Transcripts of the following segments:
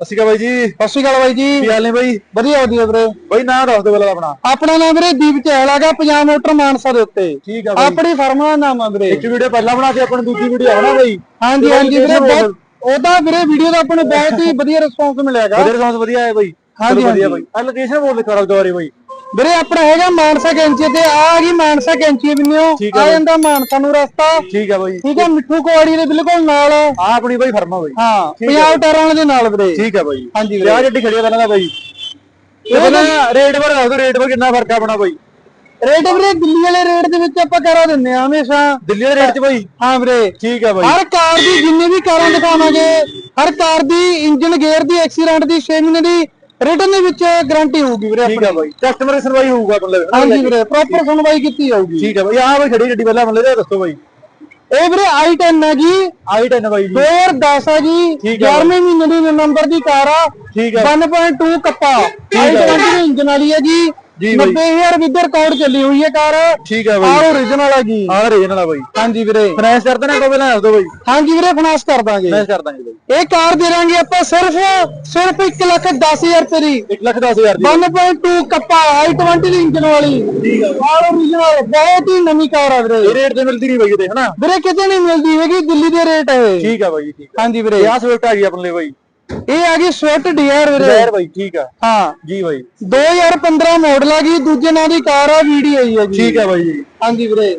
ਅਸੀਂ ਕਾ ਬਾਈ ਜੀ। ਸਤਿ ਸ਼੍ਰੀ ਅਕਾਲ ਬਾਈ ਜੀ। ਕੀ ਹਾਲ ਨੇ ਬਾਈ? ਵਧੀਆ ਵਧੀਆ ਵੀਰੇ। ਬਾਈ ਨਾਂ ਦੱਸ ਦਿਓ ਪਹਿਲਾਂ ਆਪਣਾ। ਆਪਣਾ ਨਾਮ ਵੀਰੇ ਦੀਪ ਚਹਿਲ ਹੈਗਾ ਪੰਜਾਬ ਮੋਟਰ ਮਾਨਸਾ ਦੇ ਉੱਤੇ। ਠੀਕ ਆ ਬਾਈ। ਆਪਣੀ ਫਰਮ ਦਾ ਨਾਮ ਆ ਵੀਰੇ। ਇੱਕ ਵੀਡੀਓ ਪਹਿਲਾਂ ਬਣਾ ਕੇ ਆਪਣੀ ਦੂਜੀ ਵੀਡੀਓ ਆਉਣਾ ਬਾਈ। ਹਾਂਜੀ ਹਾਂਜੀ ਵੀਰੇ ਬਹੁਤ ਉਹਦਾ ਵੀਰੇ ਵੀਡੀਓ ਦਾ ਆਪਾਂ ਨੂੰ ਬਹੁਤ ਹੀ ਵਧੀਆ ਰਿਸਪੌਂਸ ਮਿਲਿਆਗਾ ਵਧੀਆ ਰਿਸਪੌਂਸ ਵਧੀਆ ਆਇਆ ਬਾਈ। ਹਾਂਜੀ, ਵਧੀਆ। ਬਾਈ। ਆ ਲੋਕੇਸ਼ਨ ਬੋਲ ਦੇ ਕਰਾਓ ਦੁਬਾਰੇ ਬਾਈ। ਵੀਰੇ ਆਪਣਾ ਹੈਗਾ ਮਾਨਸਾ ਕੈਂਚੀ ਤੇ ਆ ਗਈ ਮਾਨਸਾ ਕੈਂਚੀ ਬਿੰਨਿਓ ਆ। ਜਾਂਦਾ ਮਾਨਸਾ ਨੂੰ ਰਸਤਾ। ਠੀਕ ਆ ਬਾਈ। ਠੀਕ ਹੈ ਮਿੱਠੂ ਕੁਆੜੀ ਦੇ ਬਿਲਕੁਲ ਨਾਲ। ਆ ਆਪਣੀ ਬਾਈ ਫਰਮਾ ਬਾਈ। ਹਾਂ ਪੰਜਾਬ ਟਾਇਰਾਂ ਦੇ ਨਾਲ ਵੀਰੇ। ਠੀਕ ਆ ਬਾਈ। ਹਾਂਜੀ ਵੀਰੇ। ਆ ਗੱਡੀ ਖੜੀ ਆ ਪਹਿਲਾਂ ਦਾ ਬਾਈ। ਇਹ ਪਹਿਲਾਂ ਰੇਟ ਬਾਰੇ ਦੱਸ ਰੇਟ ਬਾਰੇ ਕਿੰਨਾ ਫ਼ਰਕ ਆ ਆਪਣਾ ਬਾਈ। ਰੇਟ ਵੀਰੇ ਦਿੱਲੀ ਵਾਲੇ ਰੇਟ ਦੇ ਵਿੱਚ ਆਪਾਂ ਕਰਾ ਦਿੰਨੇ ਆ ਹਮੇਸ਼ਾ। ਦਿੱਲੀ ਦੇ ਰੇਟ 'ਚ ਬਾਈ? ਹਾਂ ਵੀਰੇ। ਠੀਕ ਆ ਬਾਈ। ਹਰ ਕਾਰ ਦੀ ਜਿੰਨੀ ਵੀ ਕਾਰਾਂ ਦਿਖਾਵਾਂਗੇ ਹਰ ਕਾਰ ਦੀ ਇੰਜਨ ਗੇਅਰ ਦੀ ਐਕਸੀਡੈਂਟ ਦੀ 6 ਮਹੀਨੇ ਦੀ ਰਿਟਰਨ ਦੇ ਵਿੱਚ ਗਾਰੰਟੀ ਹੋਊਗੀ ਵੀਰੇ ਠੀਕ ਆ ਬਾਈ। ਕਸਟਮਰ ਦੀ ਸੁਣਵਾਈ ਹੋਊਗਾ ਮਤਲਬ ਹਾਂਜੀ ਵੀਰੇ ਪ੍ਰੋਪਰ ਸੁਣਵਾਈ ਕੀਤੀ ਜਾਊਗੀ। ਠੀਕ ਆ ਬਾਈ ਆ ਬਾਈ ਖੜੀ ਗੱਡੀ ਪਹਿਲਾਂ ਮਤਲਬ ਇਹ ਦੱਸੋ ਬਾਈ। ਇਹ ਵੀਰੇ i10 ਹੈ ਜੀ। ਆਈ 10 ਬਾਈ ਜੀ। 2010 ਹੈ ਜੀ। ਠੀਕ ਆ 11ਵੇਂ ਮਹੀਨੇ ਦੀ ਨੰਬਰ ਦੀ ਕਾਰ ਆ। ਠੀਕ ਆ 1.2 ਕੱਪਾ। ਆ। i20 ਦੀ ਇੰਜਨ ਵਾਲੀ ਹੈ ਜੀ। ਜੀ ਬਾਈ। 90000 ਵਿਦ ਰਿਕਾਰਡ ਚੱਲੀ ਹੋਈ ਹੈ ਕਾਰ। ਠੀਕ ਆ ਆ ਬਾਈ origignal ਹੈ ਜੀ। ਆ ਰੀਜਨਲ ਆ ਬਾਈ। ਹਾਂਜੀ ਵੀਰੇ। ਫਾਈਨੈਂਸ ਕਰ ਦੇਣਾ ਕੋ ਪਹਿਲਾਂ ਦੱਸ ਦਿਓ ਬਾਈ। ਹਾਂਜੀ ਵੀਰੇ ਫਾਈਨਾਂਸ ਕਰ ਦਾਂਗੇ। ਫਾਈਨੈਂਸ ਕਰ ਦਾਂਗੇ ਬਾਈ। ਇਹ ਕਾਰ ਦੇ ਦਾਂਗੇ ਆਪਾਂ ਸਿਰਫ ਸਿਰਫ 1 ਲੱਖ 10000 ਰੁਪਏ ਦੀ। 1 ਲੱਖ 10000 ਦੀ। 1.2 ਕੱਪਾ i20 ਦੀ ਇੰਜਨ ਵਾਲੀ। ਠੀਕ ਆ ਆਲ origignal ਬਹੁਤ ਹੀ ਨਵੀਂ ਕਾਰ ਆ ਵੀਰੇ। ਇਹ ਰੇਟ ਤੇ ਮਿਲਦੀ ਨਹੀਂ ਬਾਈ ਕਿਤੇ ਹਨਾ? ਵੀਰੇ ਕਿਤੇ ਨਹੀਂ ਮਿਲਦੀ ਹੈਗੀ ਦਿੱਲੀ ਦੇ ਰੇਟ ਹੈ। ਠੀਕ ਆ ਬਾਈ ਠੀਕ ਆ। ਹਾਂਜੀ ਵੀਰੇ। ਆ ਸਵਿਫਟ ਆ ਗਈ ਆਪਣੇ ਲਈ ਬਾਈ। ਇਹ ਆ ਗਈ ਸਵਿਫਟ ਡੀਆਰ ਵੀਰੇ। ਜ਼ਹਿਰ ਬਾਈ ਠੀਕ ਆ। ਹਾਂ। ਜੀ ਬਾਈ। 2015 ਮਾਡਲ ਆ ਗਈ ਦੂਜੇ ਨਾਂ ਦੀ ਕਾਰ ਆ ਵੀਡੀ ਆਈ ਹੈ ਜੀ। ਠੀਕ ਆ ਬਾਈ ਜੀ। ਹਾਂਜੀ ਵੀਰੇ।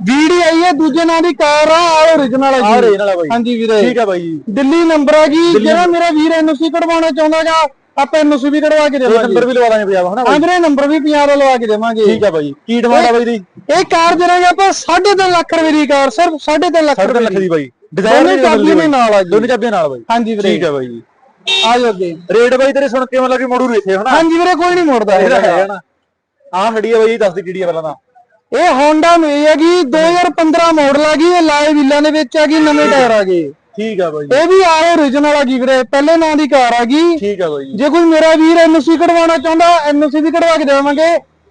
ਵੀਡੀ ਆਈ ਹੈ ਦੂਜੇ ਨਾਂ ਦੀ ਕਾਰ ਆ ਆਲ origignal ਆ ਜੀ। ਰੀਜਨਲ ਆ ਬਾਈ। ਹਾਂਜੀ ਵੀਰੇ। ਠੀਕ ਆ ਬਾਈ ਜੀ। ਦਿੱਲੀ ਨੰਬਰ ਆ ਗਈ ਜਿਹੜਾ ਮੇਰਾ ਵੀਰ ਐਨਓਸੀ ਕਢਵਾਉਣਾ ਚਾਹੁੰਦਾਗਾ ਆਪਾਂ ਐਨਓਸੀ ਵੀ ਕਢਵਾ ਕੇ ਦੇਵਾਂਗੇ। ਨੰਬਰ ਵੀ ਲਵਾ ਦਾਂਗੇ ਪੰਜਾਬ ਹਨਾ ਬਾਈ? ਵੀਰੇ ਨੰਬਰ ਵੀ ਪੰਜਾਬ ਦਾ ਲਵਾ ਕੇ ਦੇਵਾਂਗੇ। ਠੀਕ ਆ ਬਾਈ। ਕੀ ਡਿਮਾਂਡ ਆ ਬਾਈ ਦੀ? ਇਹ ਕਾਰ ਦੇਵਾਂਗੇ ਆਪਾਂ 3.5 ਲੱਖ ਰੁਪਏ ਦੀ ਕਾਰ ਸਿਰਫ 3.5 ਲੱਖ 3.5 ਰੁਪਏ ਦੀ। ਬਾਈ। ਡਿਜ਼ਾਈਨ ਦੋਨੇ ਚਾਬੀਆਂ ਦੇ ਨਾਲ ਆ ਜੀ। ਦੋਨੇ ਚਾਬੀਆਂ ਨਾਲ ਬਾਈ। ਹਾਂਜੀ ਵੀਰੇ। ਠੀਕ ਆ ਬਾਈ ਜੀ। ਆ ਜਾਓ ਅੱਗੇ। ਰੇਟ ਬਾਈ ਤੇਰੇ ਸੁਣ ਕੇ ਮਤਲਬ ਕਿ ਮੋੜੂ ਇੱਥੇ ਹਨਾ? ਹਾਂਜੀ ਵੀਰੇ ਕੋਈ ਨਹੀਂ ਮੋੜਦਾ ਇਹਦਾ। ਹੈ ਹਨਾ ਆ ਖੜੀ ਆ ਬਾਈ ਦੱਸ ਦੀ ਕਿਹੜੀ ਆ ਪਹਿਲਾਂ ਤਾਂ। ਇਹ ਹੋਂਡਾ ਨੂੰ ਇਹ ਹੈਗੀ 2015 ਮਾਡਲ ਆ ਗਈ ਇਹ ਲਾਏ ਵੀਲਾਂ ਦੇ ਵਿੱਚ ਆ ਗਈ ਨਵੇਂ ਟਾਇਰ ਆ ਗਏ। ਠੀਕ ਆ ਬਾਈ। ਇਹ ਵੀ ਆਏ origignal ਆ ਗਈ ਵੀਰੇ ਪਹਿਲੇ ਨਾਂ ਦੀ ਕਾਰ ਆ ਗਈ। ਠੀਕ ਆ ਬਾਈ। ਜੀ ਕੋਈ ਮੇਰਾ ਵੀਰ ਐਨਓਸੀ ਕਢਵਾਉਣਾ ਚਾਹੁੰਦਾ ਐਨਓਸੀ ਵੀ ਕਢਵਾ ਕੇ ਦੇਵਾਂਗੇ।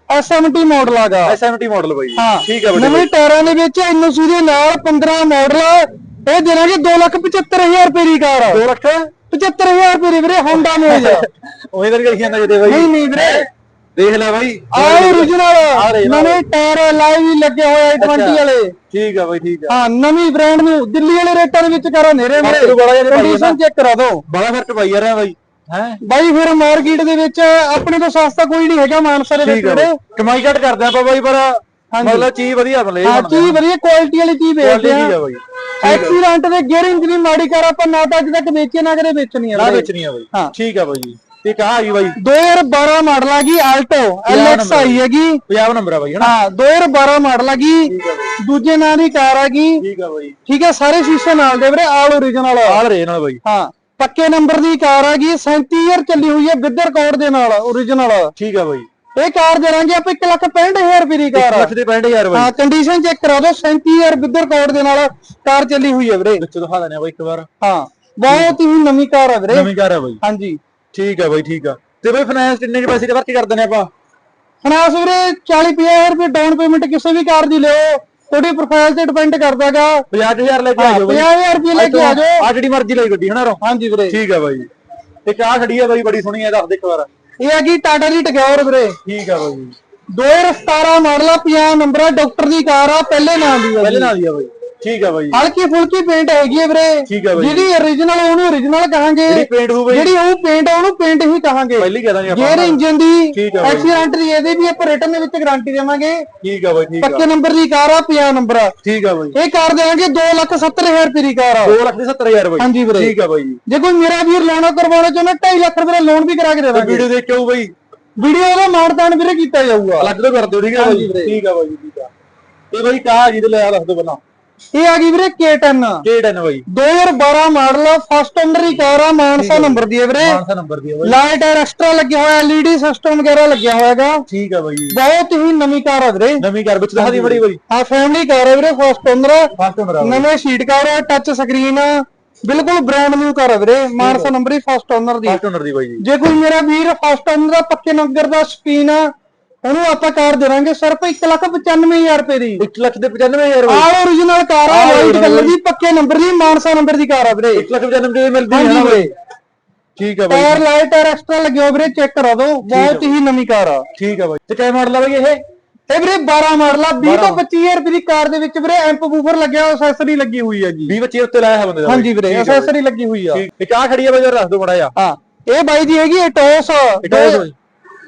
SMT ਮਾਡਲ ਆਗਾ ਐਸਐਮਟੀ ਮਾਡਲ ਬਾਈ। ਹਾਂ। ਠੀਕ ਆ ਬਾਈ ਨਵੇਂ ਟਾਇਰਾਂ ਦੇ ਵਿੱਚ ਐਨਓਸੀ ਦੇ ਨਾਲ 15 ਮਾਡਲ ਇਹ ਦੇਣਾਗੇ 275000 ਰੁਪਏ ਦੀ ਕਾਰ 2 ਲੱਖ? 75000 ਰੁਪਏ ਦੀ ਵੀਰੇ ਹੋਂਡਾ ਮੇਜ ਉਹੀ ਤਾਂ ਕਰੀ ਜਾਂਦਾ ਕਿਤੇ ਬਾਈ। ਨਹੀਂ ਨਹੀਂ ਵੀਰੇ। ਦੇਖ ਲੈ ਬਾਈ। ਆਹ origignal। ਨਵੇਂ ਟਾਇਰ ਲਾਈਵ ਵੀ ਲੱਗੇ ਹੋਏ ਆ 20 ਵਾਲੇ। ਠੀਕ ਆ ਬਾਈ ਠੀਕ ਆ। ਹਾਂ ਨਵੀਂ ਬ੍ਰਾਂਡ ਨੂੰ ਦਿੱਲੀ ਵਾਲੇ ਰੇਟਾਂ ਦੇ ਵਿੱਚ ਕਰੋ ਨੇਰੇ ਮੇਰੇ ਕੰਡੀਸ਼ਨ ਚੈੱਕ ਕਰਾ ਦਿਓ ਬੜਾ ਫ਼ਰਕ ਪਾਈ ਯਾਰ ਇਹ ਬਾਈ। ਹੈ? ਬਾਈ ਫਿਰ ਮਾਰਕੀਟ ਦੇ ਵਿੱਚ ਆਪਣੇ ਤੋਂ ਸਸਤਾ ਕੋਈ ਨਹੀਂ ਹੈਗਾ ਮਾਨਸਾ ਦੇ ਵਿੱਚ ਕਮਾਈ ਘੱਟ ਕਰਦੇ ਆਪਾਂ ਬਾਈ ਪਰ ਮਤਲਬ ਚੀਜ਼ ਵਧੀਆ ਬਲੇ ਹਾਂ ਚੀਜ਼ ਵਧੀਆ ਕੁਆਲਿਟੀ ਵਾਲੀ ਚੀਜ਼ ਵੇਚਦੇ ਆ ਆ ਬਾਈ। ਐਕਸੀਡੈਂਟ ਦੇ ਗੇਅਰ ਇੰਜਨ ਮਾੜੀ ਕਰ ਆਪਾਂ ਨਾ ਤਾਂ ਅੱਜ ਤੱਕ ਵੇਚੇ ਨਾ ਕਦੇ ਵੇਚਣੀ ਆ ਨਾ ਵੀਰੇ। ਵੇਚਣੀ ਆ ਬਾਈ। ਠੀਕ ਆ ਬਾਈ ਜੀ। ਤੇ ਕਾ ਆ ਗਈ ਬਾਈ। 2012 ਮਾਡਲ ਆ ਗਈ ਆਲਟੋ ਐਲਐਕਸ ਆਈ ਹੈਗੀ। 50 ਨੰਬਰ ਆ ਬਾਈ ਹਨਾ? ਹਾਂ 2012 ਮਾਡਲ ਆ ਗਈ। ਦੂਜੇ ਨਾਂ ਦੀ ਕਾਰ ਆ ਗਈ। ਠੀਕ ਆ ਬਾਈ। ਠੀਕ ਹੈ ਸਾਰੇ ਸ਼ੀਸ਼ੇ ਨਾਲ ਦੇ ਵੀਰੇ ਆਲ origignal ਆ ਆਲ ਰੇ ਨਾਲ ਬਾਈ। ਹਾਂ ਪੱਕੇ ਨੰਬਰ ਦੀ ਕਾਰ ਆ ਗਈ 37000 ਚੱਲੀ ਹੋਈ ਹੈ ਵਿਦ ਰਿਕਾਰਡ ਦੇ ਨਾਲ origignal ਠੀਕ ਆ ਬਾਈ। ਇਹ ਕਾਰ ਦੇ ਦਾਂਗੇ ਆਪਾਂ 165000 ਰੁਪਏ ਦੀ ਕਾਰ ਆ। ਲੱਖ ਦੇ 65000 ਬਾਈ। ਹਾਂ ਕੰਡੀਸ਼ਨ ਚੈੱਕ ਕਰਾ ਦਿਓ 37000 ਵਿਦ ਰਿਕਾਰਡ ਦੇ ਨਾਲ ਕਾਰ ਚੱਲੀ ਹੋਈ ਹੈ ਵੀਰੇ। ਵਿੱਚ ਦਿਖਾ ਦਿੰਦੇ ਆ ਬਾਈ ਇੱਕ ਵਾਰ। ਹਾਂ ਬਹੁਤ ਹੀ ਨਵੀਂ ਕਾਰ ਆ ਵੀਰੇ। ਨਵੀਂ ਕਾਰ ਆ ਬਾਈ। ਹਾਂਜੀ। ਠੀਕ ਆ ਬਾਈ ਠੀਕ ਆ। ਤੇ ਬਾਈ ਫਾਈਨੈਂਸ ਕਿੰਨੇ ਦੇ ਪੈਸੇ ਦੇ ਵਰਤੀ ਕਰ ਦਿੰਦੇ ਆਪਾਂ? ਫਨਾਸ ਵੀਰੇ 40 50000 ਰੁਪਏ ਡਾਊਨ ਪੇਮੈਂਟ ਕਿਸੇ ਵੀ ਕਾਰ ਦੀ ਲਿਓ। ਤੁਹਾਡੀ ਪ੍ਰੋਫਾਈਲ ਤੇ ਡਿਪੈਂਡ ਕਰਦਾਗਾ। 50000 ਲੈ ਕੇ ਆ ਜਾਓ ਬਾਈ। 50000 ਰੁਪਏ ਲੈ ਕੇ ਆ ਜਾਓ। ਆ ਜਿਹੜੀ ਮਰਜ਼ੀ ਲਈ ਗੱਡੀ ਹਨਾ ਰੋ? ਹਾਂਜੀ ਵੀਰੇ। ਠੀਕ ਆ ਬਾਈ। ਤੇ ਕਾ ਖੜੀ ਆ ਬਾਈ ਬੜੀ ਸੋਹਣੀ ਆ ਦੱਸ ਦੇ ਇੱਕ ਵਾਰ। ਇਹ ਹੈਗੀ ਟਾਟਾ ਦੀ ਟਗੌਰ ਵੀਰੇ। ਠੀਕ ਆ ਬਾਈ। 2017 ਮਾਡਲ ਆ 50 ਨੰਬਰ ਆ ਡਾਕਟਰ ਦੀ ਕਾਰ ਆ ਪਹਿਲੇ ਨਾਮ ਦੀ ਆ ਪਹਿਲੇ। ਨਾਲ ਹੀ ਆ ਬਾਈ। ਠੀਕ ਆ ਬਾਈ। ਹਲਕੀ ਫੁਲਕੀ ਪੇਂਟ ਹੈਗੀ ਹੈ ਵੀਰੇ। ਠੀਕ ਆ ਬਾਈ। ਜਿਹਦੀ origignal ਉਹਨੂੰ origignal ਕਹਾਂਗੇ। ਜਿਹੜੀ ਪੇਂਟ ਹੋ ਬਾਈ। ਜਿਹੜੀ ਉਹ ਪੇਂਟ ਆ ਉਹਨੂੰ ਪੇਂਟ ਹੀ ਕਹਾਂਗੇ। ਪਹਿਲੀ ਕਹਿ ਦਾਂਗੇ ਗੇਅਰ ਆਪਾਂ ਇੰਜਨ ਦੀ। ਐਕਸੀਡੈਂਟ ਦੀ ਇਹਦੇ ਵੀ ਆਪਾਂ ਰਿਟਰਨ ਦੇ ਵਿੱਚ ਗਾਰੰਟੀ ਦੇਵਾਂਗੇ। ਠੀਕ ਆ ਬਾਈ ਠੀਕ ਆ। ਪੱਕੇ ਨੰਬਰ ਦੀ ਕਾਰ ਆ 50 ਨੰਬਰ ਆ। ਠੀਕ ਆ ਬਾਈ। ਇਹ ਕਾਰ ਦੇਵਾਂਗੇ 2,70,000 ਰੁਪਏ ਦੀ ਕਾਰ ਆ। 2 ਲੱਖ ਦੇ 70000 ਬਾਈ। ਹਾਂਜੀ ਵੀਰੇ। ਠੀਕ ਆ ਬਾਈ। ਜੀ ਕੋਈ ਮੇਰਾ ਵੀਰ ਲੈਣਾ ਕਰਵਾਉਣਾ ਚਾਹੁੰਦਾ 2.5 ਲੱਖ ਰੁਪਏ ਦਾ ਲੋਨ ਵੀ ਕਰਾ ਕੇ ਦੇਵਾਂਗੇ। ਵੀਡੀਓ ਦੇਖ ਕੇ ਆਉ ਬਾਈ। ਵੀਡੀਓ ਦਾ ਮਾਨਤਾਨ ਵੀਰੇ ਕੀਤਾ ਜਾਊਗਾ। ਅਲੱਗ ਤੋਂ ਕਰ ਦਿਓ ਠੀਕ ਹਾਂਜੀ ਬਾਈ। ਠੀਕ ਆ ਬਾਈ ਠੀਕ ਆ। ਤੇ ਬਾਈ ਕਾ ਜੀ ਤੇ ਲੈ ਆ ਦੱਸ ਦਿਓ ਪਹਿਲਾਂ। ਇਹ ਆ ਗਈ ਵੀਰੇ K10 ਕਿਹੜਾ ਨੇ ਬਾਈ 2012 ਮਾਡਲ ਫਸਟ ਓਨਰ ਦੀ ਕਾਰ ਆ ਮਾਨਸਾ ਨੰਬਰ ਦੀ ਹੈ ਵੀਰੇ। ਮਾਨਸਾ ਨੰਬਰ ਦੀ ਆ ਬਾਈ। ਲਾਈਟ ਐਕਸਟਰਾ ਲੱਗਿਆ ਹੋਇਆ LED ਸਿਸਟਮ ਵਗੈਰਾ ਲੱਗਿਆ ਹੋਇਆ ਹੈਗਾ ਠੀਕ ਆ ਬਾਈ। ਬਹੁਤ ਹੀ ਨਵੀਂ ਕਾਰ ਆ ਵੀਰੇ। ਨਵੀਂ ਕਾਰ ਵਿੱਚ ਦਿਖਾ ਦੀ ਬੜੀ ਬਾਈ। ਆ ਫੈਮਿਲੀ ਕਾਰ ਹੈ ਵੀਰੇ ਫਸਟ ਓਨਰ ਫਸਟ ਆ ਬਾਈ। ਨਵੇਂ ਸੀਟ ਕਾਰ ਆ ਟੱਚ ਸਕਰੀਨ ਆ। ਬਿਲਕੁਲ ਬ੍ਰਾਂਡ ਨਿਊ ਕਾਰ ਆ ਵੀਰੇ। ਮਾਨਸਾ ਨੰਬਰ ਹੀ ਫਸਟ ਓਨਰ ਦੀ। ਫਸਟ ਓਨਰ ਦੀ ਬਾਈ ਜੀ। ਜੇ ਕੋਈ ਮੇਰਾ ਵੀਰ ਫਸਟ ਓਨਰ ਦਾ ਪੱਕੇ ਨੰਬਰ ਦਾ ਸ਼ਕੀਨ ਆ ਉਹਨੂੰ ਆਪਾਂ ਕਾਰ ਦੇਵਾਂਗੇ ਸਿਰਫ 195000 ਰੁਪਏ ਦੀ। 1 ਲੱਖ ਦੇ 95000 ਬਾਈ। ਆਲ origignal ਕਾਰ ਆ ਵਾਈਟ ਕਲਰ ਦੀ ਪੱਕੇ ਨੰਬਰ ਦੀ ਮਾਨਸਾ ਨੰਬਰ ਦੀ ਕਾਰ ਆ ਵੀਰੇ। 1 ਲੱਖ 95 ਦੀ ਮਿਲਦੀ ਹੈ ਨਾ ਵੀਰੇ। ਠੀਕ ਆ ਬਾਈ। ਟਾਇਰ ਲਾਈਟ ਟਾਇਰ ਐਕਸਟਰਾ ਲੱਗੇ ਹੋ ਵੀਰੇ ਚੈੱਕ ਕਰਾ ਦਿਓ। ਬਹੁਤ ਹੀ ਨਵੀਂ ਕਾਰ ਆ। ਠੀਕ ਆ ਬਾਈ। ਤੇ ਕਿਆ ਮਾਡਲ ਆ ਬਾਈ ਇਹ? ਇਹ ਵੀਰੇ 12 ਮਾਡਲ ਆ 20 ਤੋਂ 25000 ਰੁਪਏ ਦੀ ਕਾਰ ਦੇ ਵਿੱਚ ਵੀਰੇ ਐਂਪ ਬੂਫਰ ਲੱਗਿਆ ਐਕਸੈਸਰੀ ਲੱਗੀ ਹੋਈ ਹੈ ਜੀ। 20 ਬੱਚੇ ਉੱਤੇ ਲਾਇਆ ਹੈ ਬੰਦੇ ਦਾ। ਹਾਂਜੀ ਵੀਰੇ ਆ। ਐਕਸੈਸਰੀ ਲੱਗੀ ਹੋਈ ਆ। ਠੀਕ। ਇੱਕ ਆ ਖੜੀ ਆ ਬਾਈ ਜਰਾ ਦੱਸ ਦਿਓ ਮੜਾ ਜਾ ਹਾਂ ਇਹ ਬਾਈ ਜੀ ਹੈਗੀ ਟੋਸ ਟੌਸ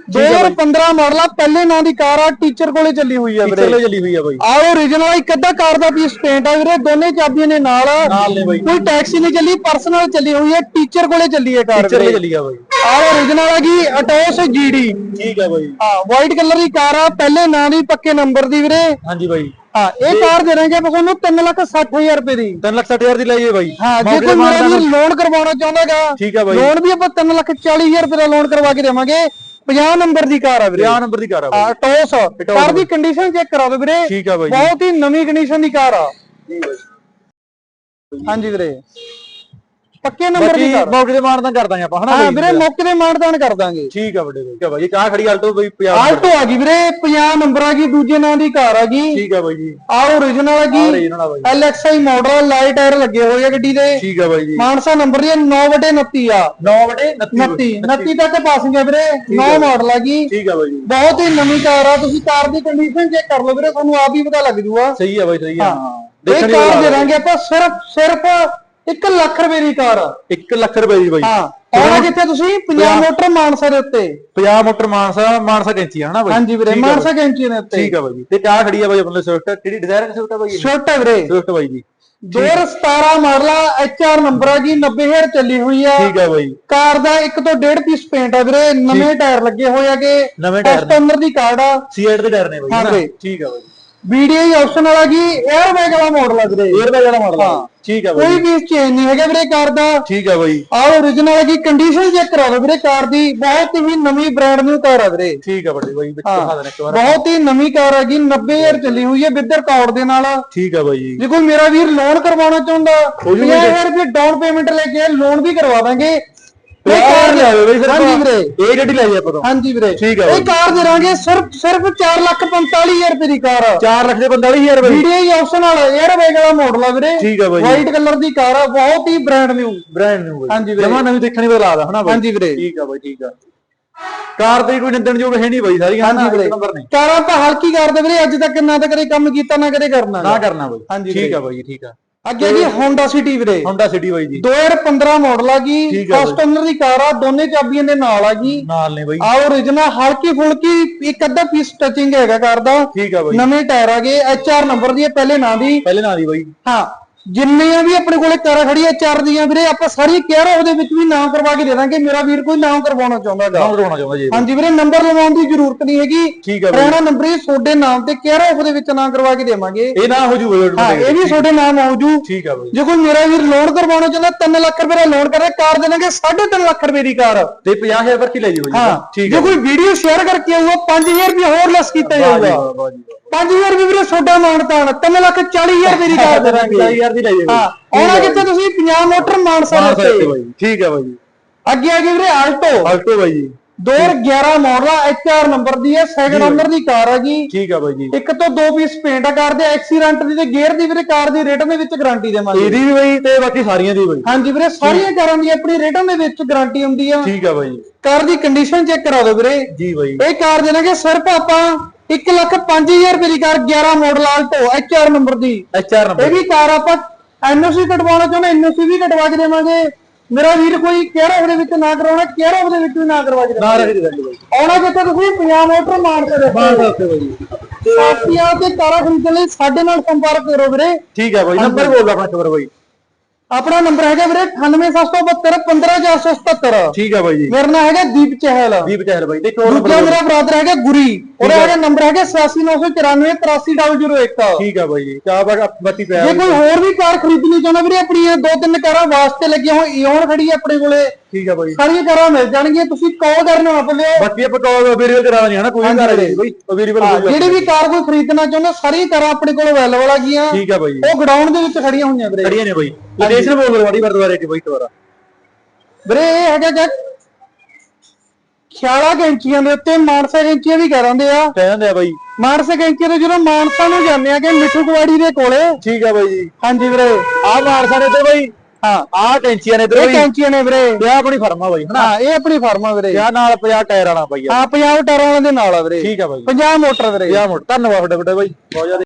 2015 ਮਾਡਲ ਆ ਪਹਿਲੇ ਨਾਂ ਦੀ ਕਾਰ ਆ ਟੀਚਰ ਕੋਲੇ ਚੱਲੀ ਹੋਈ ਆ ਵੀਰੇ। ਪਿੱਛੇ ਚੱਲੀ ਹੋਈ ਆ ਬਾਈ। ਆ origignal ਇੱਕ ਅੱਧਾ ਕਾਰ ਦਾ ਪੀਸ ਪੇਂਟ ਆ ਵੀਰੇ ਦੋਨੇ ਚਾਬੀਆਂ ਨੇ ਨਾਲ। ਨਾਲ ਨੇ ਬਾਈ। ਕੋਈ ਟੈਕਸੀ ਨਹੀਂ ਚੱਲੀ ਪਰਸਨਲ ਚੱਲੀ ਹੋਈ ਹੈ ਟੀਚਰ ਕੋਲੇ ਚੱਲੀ ਹੈ ਕਾਰ ਪਿੱਛੇ ਵੀਰੇ। ਚੱਲੀ ਆ ਬਾਈ। ਆ origignal ਹੈਗੀ ਅਟੋਸ ਜੀਡੀ ਠੀਕ ਆ ਬਾਈ। ਹਾਂ ਵਾਈਟ ਕਲਰ ਦੀ ਕਾਰ ਆ ਪਹਿਲੇ ਨਾਂ ਦੀ ਪੱਕੇ ਨੰਬਰ ਦੀ ਵੀਰੇ। ਹਾਂਜੀ ਬਾਈ। ਹਾਂ ਇਹ ਕਾਰ ਦੇ ਆਪਾਂ ਤੁਹਾਨੂੰ 360000 ਰੁਪਏ ਦੀ। 3 ਲੱਖ 60000 ਦੀ ਲਾਈਏ ਬਾਈ। ਹਾਂ ਜੇ ਮੌਕੇ ਕੋਈ ਤੇ ਮੇਰਾ ਮਾਰਦਾ ਵੀਰ ਲੋਨ ਕਰਵਾਉਣਾ ਚਾਹੁੰਦਾਗਾ ਠੀਕ ਆ ਬਾਈ। ਲੋਨ ਵੀ ਆਪਾਂ 340000 ਰੁਪਏ ਦਾ ਲੋਨ ਕਰਵਾ ਕੇ ਦੇਵਾਂਗੇ। 50 ਨੰਬਰ ਦੀ ਕਾਰ ਆ ਵੀਰੇ। 50 ਨੰਬਰ ਦੀ ਕਾਰ ਆ ਬਾਈ। ਹਾਂ ਟੋਸ ਕਾਰ ਦੀ ਕੰਡੀਸ਼ਨ ਚੈੱਕ ਕਰਾ ਦਿਓ ਵੀਰੇ। ਠੀਕ ਆ ਬਾਈ ਬਹੁਤ ਹੀ ਨਵੀਂ ਕੰਡੀਸ਼ਨ ਦੀ ਕਾਰ ਆ। ਹਾਂਜੀ ਵੀਰੇ। ਪੱਕੇ ਨੰਬਰ ਬਾਕੀ ਦੀ ਕਾਰ। ਮੌਕੇ ਤੇ ਮਾਰਦਾ ਕਰ ਦਾਂਗੇ ਆਪਾਂ ਹਨਾ ਹਾਂ ਵੀਰੇ ਮੌਕੇ ਤੇ ਮਾਨਦਾਨ ਕਰ ਦਾਂਗੇ। ਠੀਕ ਆ ਵੱਡੇ ਬਾਈ ਠੀਕ ਆ ਬਾਈ ਕਾ ਖੜੀ ਆਲਟੋ ਬਾਈ 50 ਆਲਟੋ ਆ ਗਈ ਵੀਰੇ 50 ਨੰਬਰ ਆ ਗਈ ਦੂਜੇ ਨਾਂ ਦੀ ਕਾਰ ਆ ਗਈ। ਠੀਕ ਆ ਬਾਈ ਜੀ। ਆ origignal ਆ ਆ ਗਈ ਦਾ LXI ਮਾਡਲ ਲਾਈਟ ਟਾਇਰ ਲੱਗੇ ਹੋਏ ਆ ਗੱਡੀ ਦੇ। ਠੀਕ ਆ ਬਾਈ ਜੀ। ਮਾਨਸਾ ਨੰਬਰ ਦੀ 9/29 ਆ। 9 ਵਟੇ 29 29 ਤੱਕ ਪਾਸਿੰਗ ਹੈ ਵੀਰੇ 9 ਮਾਡਲ ਆ ਗਈ। ਠੀਕ ਆ ਬਾਈ ਜੀ। ਬਹੁਤ ਹੀ ਨਵੀਂ ਕਾਰ ਆ ਤੁਸੀਂ ਕਾਰ ਦੀ ਕੰਡੀਸ਼ਨ ਚੈੱਕ ਕਰ ਲਓ ਵੀਰੇ ਤੁਹਾਨੂੰ ਆਪ ਹੀ ਪਤਾ ਲੱਗ ਜੂਗਾ। ਸਹੀ ਆ ਬਾਈ ਸਹੀ ਆ। ਹਾਂ। ਇਹ ਕਾਰ ਦੇ ਦਾਂਗੇ ਆਪਾਂ ਸਿਰਫ ਸਿਰਫ 1 ਲੱਖ ਰੁਪਏ ਦੀ ਕਾਰ। ਆ 1 ਲੱਖ ਰੁਪਏ ਦੀ ਬਾਈ। ਹਾਂ ਆਉਣਾ ਕਿੱਥੇ ਤੁਸੀਂ? ਪੰਜਾਬ ਮੋਟਰ ਮਾਨਸਾ ਦੇ ਉੱਤੇ। 50 ਮੋਟਰ ਮਾਨਸਾ ਮਾਨਸਾ ਕੈਂਚੀ ਆ ਹਨਾ ਬਾਈ? ਹਾਂਜੀ ਵੀਰੇ ਮਾਨਸਾ ਕੈਂਚੀ ਦੇ ਉੱਤੇ। ਠੀਕ ਆ ਬਾਈ ਤੇ ਕਾ ਖੜੀ ਆ ਬਾਈ ਆਪਣੇ ਸਵਿਫਟ। ਕਿਹੜੀ ਡਿਜ਼ਾਇਰ ਸਵਿਫਟ ਆ ਬਾਈ ਛੋਟਾ ਹੈ ਵੀਰੇ। ਸਵਿਫਟ ਬਾਈ ਜੀ। 2017 ਮਾਡਲ ਆ ਐਚਆਰ ਨੰਬਰ ਆ ਜੀ 90000 ਚੱਲੀ ਹੋਈ ਆ। ਠੀਕ ਆ ਬਾਈ। ਕਾਰ ਦਾ ਇੱਕ ਤੋਂ ਡੇਢ ਪੀਸ ਪੇਂਟ ਆ ਵੀਰੇ। ਨਵੇਂ ਟਾਇਰ ਲੱਗੇ ਹੋਏ ਆਗੇ ਨਵੇਂ ਟਾਇਰ ਓਨਰ ਦੀ ਕਾਰਡ ਆ। ਸੀਐਟ ਦੇ ਟਾਇਰ ਨੇ ਹਾਂ? ਬਾਈ। ਠੀਕ ਆ ਬਾਈ। ਵੀਡੀਆਈ ਆਪਸ਼ਨ ਵਾਲਾ ਜੀ 에ਅਰ ਬੈਗ ਵਾਲਾ ਮਾਡਲ ਆ ਵੀਰੇ। 에ਅਰ ਬੈਗ ਵਾਲਾ ਮਾਡਲ ਹਾਂ। ਠੀਕ ਆ ਬਾਈ। ਕੋਈ ਪੀਸ ਚੇਂਜ ਨਹੀਂ ਹੈਗਾ ਵੀਰੇ ਕਾਰ ਦਾ। ਠੀਕ ਆ ਬਾਈ। ਆ origignal ਦੀ ਕੰਡੀਸ਼ਨ ਚੈੱਕ ਕਰਾ ਲਓ ਵੀਰੇ ਕਾਰ ਦੀ। ਬਹੁਤ ਹੀ ਨਵੀਂ ਬ੍ਰਾਂਡ ਨਿਊ ਕਾਰ ਆ ਵੀਰੇ। ਠੀਕ ਆ ਵੱਡੇ ਬਾਈ ਵਿੱਚ ਦਿਖਾ ਦੇਣਾ ਇੱਕ ਵਾਰ। ਬਹੁਤ ਹੀ ਨਵੀਂ ਕਾਰ ਆ ਜੀ 90000 ਚੱਲੀ ਹੋਈ ਹੈ ਵਿਦ ਰਿਕਾਰਡ ਦੇ ਨਾਲ। ਠੀਕ ਆ ਬਾਈ। ਜੀ ਕੋਈ ਮੇਰਾ ਵੀਰ ਲੋਨ ਕਰਵਾਉਣਾ ਚਾਹੁੰਦਾ ਹੋ ਜੂਗਾ 50000 ਰੁਪਏ ਡਾਊਨ ਪੇਮੈਂਟ ਲੈ ਕੇ ਲੋਨ ਵੀ ਕਰਵਾ ਦਾਂਗੇ। ਕਾਰ ਕਾਰ ਲੈ ਆਵੇ ਬਾਈ ਹਾਂਜੀ ਵੀਰੇ। ਇਹ ਗੱਡੀ ਲੈ ਜਾ ਆਪਾਂ ਤੋਂ। ਹਾਂਜੀ ਵੀਰੇ। ਠੀਕ ਆ ਇਹ ਕਾਰ ਦੇ ਦਾਂਗੇ ਸਿਰਫ ਸਿਰਫ 445000 ਰੁਪਏ ਦੀ ਕਾਰ ਆ। 4 ਲੱਖ ਦੇ 45000 ਬਾਈ। ਵੀਡੀਆਈ ਆਪਸ਼ਨ ਵਾਲਾ 에ਅਰ ਬੈਗ ਵਾਲਾ ਮਾਡਲ ਆ ਵੀਰੇ। ਠੀਕ ਆ ਬਾਈ। ਵਾਈਟ ਕਲਰ ਦੀ ਕਾਰ ਆ ਬਹੁਤ ਹੀ ਬ੍ਰਾਂਡ ਨਿਊ ਬ੍ਰਾਂਡ ਨਿਊ ਬਾਈ। ਹਾਂਜੀ ਵੀਰੇ। ਜਮਾ ਨਵੀਂ ਦੇਖਣੀ ਬਦਲਾ ਦਾ ਹਨਾ ਬਾਈ? ਹਾਂਜੀ ਵੀਰੇ। ਠੀਕ ਆ ਬਾਈ ਠੀਕ ਆ। ਕਾਰ ਦੀ ਕੋਈ ਨਿੰਦਣ ਯੋਗ ਹੈ ਨਹੀਂ ਬਾਈ ਸਾਰੀਆਂ ਹਾਂਜੀ ਵੀਰੇ। ਨੰਬਰ ਨੇ ਕਾਰਾਂ ਤਾਂ ਹਲਕੀ ਕਰਦੇ ਵੀਰੇ ਅੱਜ ਤੱਕ ਨਾ ਤਾਂ ਕਦੇ ਕੰਮ ਕੀਤਾ ਨਾ ਕਦੇ ਕਰਨਾ। ਨਾ ਕਰਨਾ ਬਾਈ। ਹਾਂਜੀ ਠੀਕ। ਆ ਬਾਈ ਠੀਕ ਆ। ਅੱਗੇ ਜੀ ਹੋਂਡਾ ਸਿਟੀ ਵੀਰੇ। ਹੋਂਡਾ ਸਿਟੀ ਬਾਈ ਜੀ। 2015 ਮਾਡਲ ਆ ਆ ਫਸਟ ਓਨਰ ਦੀ ਕਾਰ ਆ ਦੋਨੇ ਚਾਬੀਆਂ ਦੇ ਨਾਲ ਆ ਗਈ ਨਾਲ ਨੇ ਬਾਈ। ਆ origignal ਹਲਕੀ ਫੁਲਕੀ ਇੱਕ ਅੱਧਾ ਪੀਸ ਟੱਚਿੰਗ ਹੈਗਾ ਕਾਰ ਦਾ। ਠੀਕ ਆ ਬਾਈ। ਨਵੇਂ ਟਾਇਰ ਆ ਗਏ ਐਚਆਰ ਨੰਬਰ ਦੀ ਪਹਿਲੇ ਨਾਂ ਦੀ। ਪਹਿਲੇ ਨਾਲ ਦੀ ਬਾਈ। ਹਾਂ। ਜਿੰਨੀਆਂ ਵੀ ਆਪਣੇ ਕੋਲੇ ਕਾਰਾਂ ਖੜੀਆਂ ਚਾਰ ਦੀਆਂ ਵੀਰੇ ਆਪਾਂ ਸਾਰੀ ਕੇਅਰ ਉਹਦੇ ਵਿੱਚ ਵੀ ਨਾਮ ਕਰਵਾ ਕੇ ਦੇ ਦਾਂਗੇ। ਮੇਰਾ ਵੀਰ ਕੋਈ ਨਾਮ ਕਰਵਾਉਣਾ ਚਾਹੁੰਦਾਗਾ। ਨਾਮ ਕਰਾਉਣਾ ਚਾਹੁੰਦਾ ਜੀ। ਹਾਂਜੀ ਵੀਰੇ ਨੰਬਰ ਲਵਾਉਣ ਦੀ ਜ਼ਰੂਰਤ ਨਹੀਂ ਹੈਗੀ। ਠੀਕ ਪੁਰਾਣਾ ਨੰਬਰ ਹੀ ਤੁਹਾਡੇ ਨਾਮ ਤੇ ਕੇਅਰ ਆਫ ਦੇ ਵਿੱਚ ਨਾਮ ਕਰਵਾ ਕੇ ਦੇਵਾਂਗੇ। ਇਹ ਨਾ ਹੋ ਜੂਗਾ ਹਾਂ ਇਹ ਵੀ ਤੁਹਾਡੇ ਨਾਮ ਆਉ ਜੂ। ਠੀਕ ਆ ਬਾਈ ਜੇ ਕੋਈ ਮੇਰਾ ਵੀਰ ਲੋਨ ਕਰਵਾਉਣਾ ਚਾਹੁੰਦਾ 3 ਲੱਖ ਰੁਪਏ ਦਾ ਲੋਨ ਕਰੇ ਕਾਰ ਦੇਣਗੇ 3.5 ਲੱਖ ਰੁਪਏ ਦੀ ਕਾਰ। ਤੇ 50000 ਵਰਤੀ ਲੈ ਜੀ। ਬਾਈ ਹਾਂ ਠੀਕ ਜੇ ਕੋਈ ਵੀਡੀਓ ਸ਼ੇਅਰ ਕਰਕੇ ਆਊਗਾ 5000 ਰੁਪਏ ਹੋਰ ਲੈਸ ਕੀਤਾ ਵਾਹ ਜੀ ਜਾਊਗਾ। ਵਾਹ, ਵਾਹ ਜੀ ਵਾਹ। 5000 ਰੁਪਏ ਵੀਰੇ ਛੋਟਾ ਮਾਨਤਾਨ 3 ਲੱਖ 40000 ਰੁਪਏ ਦੀ ਕਾਰ ਦੇਵਾਂਗੇ 50000 ਦੀ ਲੈ ਜੀ ਹਾਂ ਆਉਣਾ ਕਿੱਥੇ ਤੁਸੀਂ? 50 ਮੋਟਰ ਮਾਨਸਾ ਉੱਤੇ ਬਾਈ ਠੀਕ ਆ ਬਾਈ ਜੀ। ਅੱਗੇ ਆ ਗਈ ਵੀਰੇ ਆਲਟੋ। ਆਲਟੋ ਬਾਈ ਜੀ। 2011 ਮਾਡਲ ਆ ਐਚਆਰ ਨੰਬਰ ਦੀ ਹੈ ਸੈਕਿੰਡ ਓਨਰ ਦੀ ਕਾਰ ਹੈਗੀ ਠੀਕ ਆ ਬਾਈ ਜੀ। ਇੱਕ ਤੋਂ ਦੋ ਪੀਸ ਪੇਂਟ ਕਾਰ ਦੇ ਐਕਸੀਡੈਂਟ ਦੀ ਤੇ ਗੇਅਰ ਦੀ ਵੀਰੇ ਕਾਰ ਦੀ ਰੇਟਨ ਦੇ ਵਿੱਚ ਗਾਰੰਟੀ ਦੇਵਾਂਗੇ। ਇਹਦੀ ਵੀ ਬਾਈ ਤੇ ਬਾਕੀ ਸਾਰੀਆਂ ਦੀ ਬਾਈ। ਹਾਂਜੀ ਵੀਰੇ ਸਾਰੀਆਂ ਕਾਰਾਂ ਦੀ ਆਪਣੀ ਰੇਟਨ ਦੇ ਵਿੱਚ ਗਾਰੰਟੀ ਹੁੰਦੀ ਆ। ਠੀਕ ਆ ਬਾਈ ਜੀ। ਕਾਰ ਦੀ ਕੰਡੀਸ਼ਨ ਚੈੱਕ ਕਰਾ ਦਿਓ ਵੀਰੇ। ਜੀ ਬਾਈ। ਇਹ ਕਾਰ ਦੇਣਗੇ ਸਿਰਫ ਆਪਾਂ 1 ਲੱਖ 5000 ਰੁਪਏ ਦੀ car 11 model Alto HR number ਦੀ। ਐਚਆਰ ਇਹ ਨੰਬਰ ਵੀ ਕਾਰ ਆਪਾਂ ਐਨਓਸੀ ਕਟਵਾਉਣਾ ਚਾਹੁੰਦੇ ਐਨਓਸੀ ਵੀ ਕਟਵਾ ਕੇ ਦੇਵਾਂਗੇ। ਮੇਰਾ ਵੀਰ ਕੋਈ ਕਿਹੜਾ ਉਹਦੇ ਵਿੱਚ ਨਾ ਕਰਾਉਣਾ ਕਿਹੜਾ ਉਹਦੇ ਵਿੱਚ ਵੀ ਨਾ ਕਰਵਾ ਕੇ ਨਾ ਦੇਵਾਂਗੇ ਰੱਖ ਦੇ ਬਾਈ ਆਉਣਾ ਕਿੱਥੇ ਤੁਸੀਂ? 50 ਮੋਟਰ ਮਾਰ ਕੇ ਦੇਖੋ। ਬਾਹਰ ਦੱਸੇ ਬਾਈ। ਸਾਥੀਆਂ ਤੇ ਕਾਰਾਂ ਖਰੀਦਣ ਲਈ ਸਾਡੇ ਨਾਲ ਸੰਪਰਕ ਕਰੋ ਵੀਰੇ। ਠੀਕ ਆ ਬਾਈ ਨੰਬਰ ਬੋਲ ਆਪਣਾ ਖਬਰ ਬਾਈ। ਆਪਣਾ ਨੰਬਰ ਹੈਗਾ ਵੀਰੇ 98772 15477 ਠੀਕ ਆ ਬਾਈ ਜੀ। ਮੇਰਾ ਨਾਮ ਹੈਗਾ ਦੀਪ ਚਹਿਲ। ਦੀਪ ਚਹਿਲ ਬਾਈ ਹੋਰ ਦੂਜਾ ਮੇਰਾ ਬ੍ਰਦਰ ਹੈਗਾ ਗੁਰੀ। ਉਹਦਾ ਹੈਗਾ ਨੰਬਰ ਹੈਗਾ 8694 83001 ਠੀਕ ਆ ਬਾਈ ਜੀ ਚਾਹ ਬੱਤੀ ਪਿਆ ਜੇ ਕੋਈ ਹੋਰ ਵੀ ਕਾਰ ਖਰੀਦਣੀ ਚਾਹੁੰਦਾ ਵੀਰੇ ਆਪਣੀਆਂ ਦੋ ਤਿੰਨ ਕਾਰਾਂ ਵਾਸਤੇ ਲੱਗੀਆਂ ਹੋਏ ਇਓਨ ਖੜੀ ਹੈ ਆਪਣੇ ਕੋਲੇ। ਠੀਕ ਆ ਬਾਈ। ਸਾਰੀਆਂ ਕਾਰਾਂ ਮਿਲ ਜਾਣਗੀਆਂ ਤੁਸੀਂ ਕਾਲ ਕਰਨਾ ਆਪ ਲਿਓ ਬਾਕੀ ਆਪਾਂ ਕਾਲ ਅਵੇਲੇਬਲ ਕਰਾ ਦਾਂਗੇ ਹਨਾ ਕੋਈ ਵੀ ਕਾਰ ਹੈ ਬਾਈ। ਅਵੇਲੇਬਲ ਹੋ ਜਾਊਗਾ ਜਿਹੜੀ ਵੀ ਕਾਰ ਕੋਈ ਖਰੀਦਣਾ ਚਾਹੁੰਦਾ ਸਾਰੀਆਂ ਕਾਰਾਂ ਆਪਣੇ ਕੋਲ ਅਵੇਲੇਬਲ ਆ ਗਈਆਂ। ਠੀਕ ਆ ਬਾਈ। ਉਹ ਗਡਾਊਨ ਦੇ ਵਿੱਚ ਖੜੀਆਂ ਹੋਈਆਂ ਵੀਰੇ। ਖੜੀਆਂ ਨੇ ਬਾਈ। ਲੋਕੇਸ਼ਨ ਬੋਲ ਵਾੜੀ ਵਰਦਵਾਰੇ ਕਿ ਬਾਈ ਦੁਬਾਰਾ ਵੀਰੇ ਇਹ ਹੈਗਾ ਕਿ 66 ਕੈਂਚੀਆਂ ਦੇ ਉੱਤੇ ਮਾਨਸਾ ਕੈਂਚੀਆਂ ਵੀ ਕਰਾਂਦੇ ਆ। ਕਹਿ ਦਿੰਦੇ ਆ ਬਾਈ। ਮਾਨਸਾ ਕੈਂਚੀ ਤੋਂ ਜਦੋਂ ਮਾਨਸਾ ਨੂੰ ਜਾਂਦੇ ਆ ਕਿ ਮਿੱਠੂ ਕੁਵਾੜੀ ਦੇ ਕੋਲੇ। ਠੀਕ ਆ ਬਾਈ ਜੀ। ਹਾਂਜੀ ਵੀਰੇ। ਆ ਮਾਰਸਾ ਨੇ ਤੇ ਬਾਈ। ਹਾਂ ਆ ਕੈਂਚੀਆਂ ਨੇ ਇਹ ਕੈਂਚੀਆਂ ਨੇ ਵੀਰੇ। ਆ ਆਪਣੀ ਫਰਮਾ ਬਾਈ ਹਨਾ? ਹਾਂ ਇਹ ਆਪਣੀ ਫਾਰਮਾ ਵੀਰੇ। ਤੇ ਆਹ ਨਾਲ 50 ਟਾਇਰ ਵਾਲਾ ਬਾਈ ਆ। ਹਾਂ ਪੰਜਾਬ ਟਾਰਾਂ ਦੇ ਨਾਲ ਆ ਵੀਰੇ। ਠੀਕ ਆ ਬਾਈ। ਪੰਜਾਬ ਮੋਟਰ ਵੀਰੇ। ਯਾ ਮੋਟ ਧੰਨਵਾਦ ਤੁਹਾਡੇ ਵੱਡੇ ਬਾਈ। ਬਹੁਤ ਜ਼ਿਆਦਾ